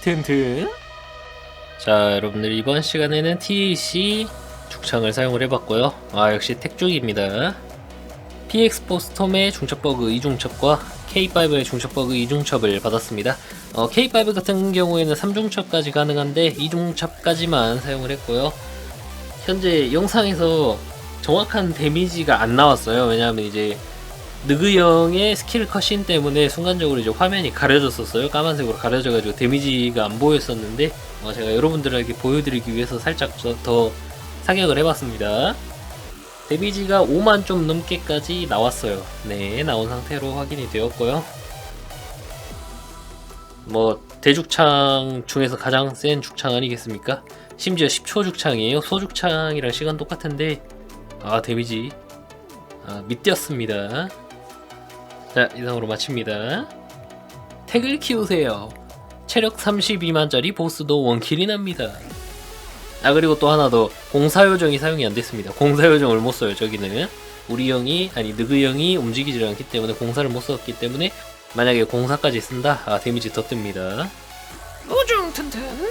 튼튼 자 여러분들 이번 시간에는 TAC 죽창을 사용을 해봤고요. 아 역시 택죽입니다. PX4 스톰의 중첩버그 이중첩과 K5의 중첩버그 이중첩을 받았습니다. 어, K5 같은 경우에는 3중첩까지 가능한데 이중첩까지만 사용을 했고요. 현재 영상에서 정확한 데미지가 안 나왔어요. 왜냐하면 이제 느그 형의 스킬 컷신 때문에 순간적으로 이제 화면이 가려졌었어요. 까만색으로 가려져가지고 데미지가 안 보였었는데 어, 제가 여러분들에게 보여드리기 위해서 살짝 저- 더 사격을 해봤습니다. 데미지가 5만 좀 넘게까지 나왔어요. 네, 나온 상태로 확인이 되었고요. 뭐 대죽창 중에서 가장 센 죽창 아니겠습니까? 심지어 10초 죽창이에요. 소죽창이랑 시간 똑같은데 아 데미지 아, 밑뛰었습니다. 자, 이상으로 마칩니다. 택을 키우세요. 체력 32만짜리 보스도 원킬이 납니다. 아, 그리고 또 하나 더. 공사요정이 사용이 안 됐습니다. 공사요정을 못 써요, 저기는. 우리 형이, 아니, 느그 형이 움직이지 않기 때문에 공사를 못 썼기 때문에 만약에 공사까지 쓴다? 아, 데미지 더 뜹니다. 우중 튼튼.